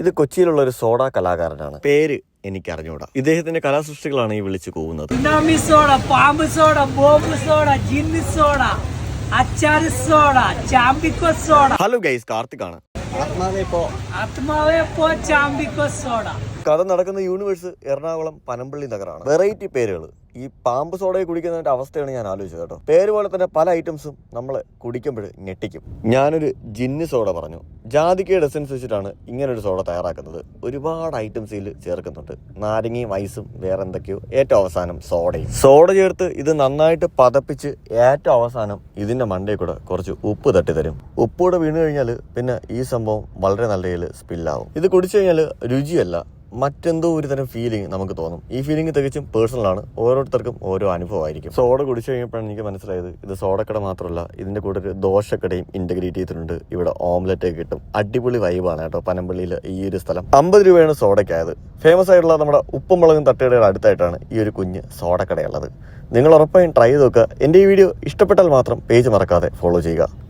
ഇത് കൊച്ചിയിലുള്ള ഒരു സോഡ കലാകാരനാണ്. പേര് എനിക്ക് അറിഞ്ഞൂടാ ഇദ്ദേഹത്തിന്റെ കലാസൃഷ്ടികളാണ് ഈ വിളിച്ചു പോകുന്നത് സോഡ പാമ്പ് സോഡ ബോംബ് സോഡ ജിന്നി സോഡ അച്ചാറ് സോഡ ചാമ്പിക്കോ സോഡ. ഹലോ ഗൈസ് കാർത്തിക് ആണ് ആത്മാവേ പോ ചാമ്പിക്കോ സോഡ. കഥ നടക്കുന്ന യൂണിവേഴ്സ് എറണാകുളം പനമ്പള്ളി നഗരമാണ് വെറൈറ്റി പേരുകൾ ഈ പാമ്പ് സോഡയെ കുടിക്കുന്നതിന്റെ അവസ്ഥയാണ് ഞാൻ ആലോചിച്ചത് കേട്ടോ. പേര് പോലെ തന്നെ പല ഐറ്റംസും നമ്മൾ കുടിക്കുമ്പോൾ ഞെട്ടിക്കും. ഞാനൊരു ജിന്നി സോഡ പറഞ്ഞു. ജാതിക്കയുടെ എസൻസ് വെച്ചിട്ടാണ് ഇങ്ങനൊരു സോഡ തയ്യാറാക്കുന്നത്. ഒരുപാട് ഐറ്റംസ് ഇതിൽ ചേർക്കുന്നുണ്ട്. നാരങ്ങയും ഐസും വേറെ എന്തൊക്കെയോ ഏറ്റവും അവസാനം സോഡയും. സോഡ ചേർത്ത് ഇത് നന്നായിട്ട് പതപ്പിച്ച് ഏറ്റവും അവസാനം ഇതിന്റെ മണ്ടയിൽ കൂടെ കുറച്ച് ഉപ്പ് തട്ടി തരും. ഉപ്പ് കൂടെ വീണ് കഴിഞ്ഞാൽ പിന്നെ ഈ സംഭവം വളരെ നല്ല രീതിയിൽ സ്പില്ലാവും ഇത് കുടിച്ചു കഴിഞ്ഞാൽ രുചിയല്ല. മറ്റെന്തോ ഒരു തരം ഫീലിംഗ് നമുക്ക് തോന്നും. ഈ ഫീലിംഗ് തികച്ചും പേഴ്സണൽ ആണ്. ഓരോരുത്തർക്കും ഓരോ അനുഭവമായിരിക്കും. സോഡ കുടിച്ചു കഴിഞ്ഞപ്പോഴാണ് എനിക്ക് മനസ്സിലായത് ഇത് സോഡക്കട മാത്രമല്ല ഇതിന്റെ കൂടെ ഒരു ദോശക്കടയും ഇന്റഗ്രേറ്റ് ചെയ്തിട്ടുണ്ട്. ഇവിടെ ഓംലെറ്റ് ഒക്കെ കിട്ടും. അടിപൊളി വൈബാണ് കേട്ടോ പനമ്പള്ളിയിൽ ഈ ഒരു സ്ഥലം. അമ്പത് രൂപയാണ് സോഡയ്ക്കായത്. ഫേമസ് ആയിട്ടുള്ള നമ്മുടെ ഉപ്പും മുളകും തട്ടുകടയുടെ അടുത്തായിട്ടാണ് ഈ ഒരു കുഞ്ഞ് സോഡക്കടയുള്ളത്. നിങ്ങൾ ഉറപ്പായും ട്രൈ ചെയ്ത് നോക്കുക. എന്റെ ഈ വീഡിയോ ഇഷ്ടപ്പെട്ടാൽ മാത്രം പേജ് മറക്കാതെ ഫോളോ ചെയ്യുക.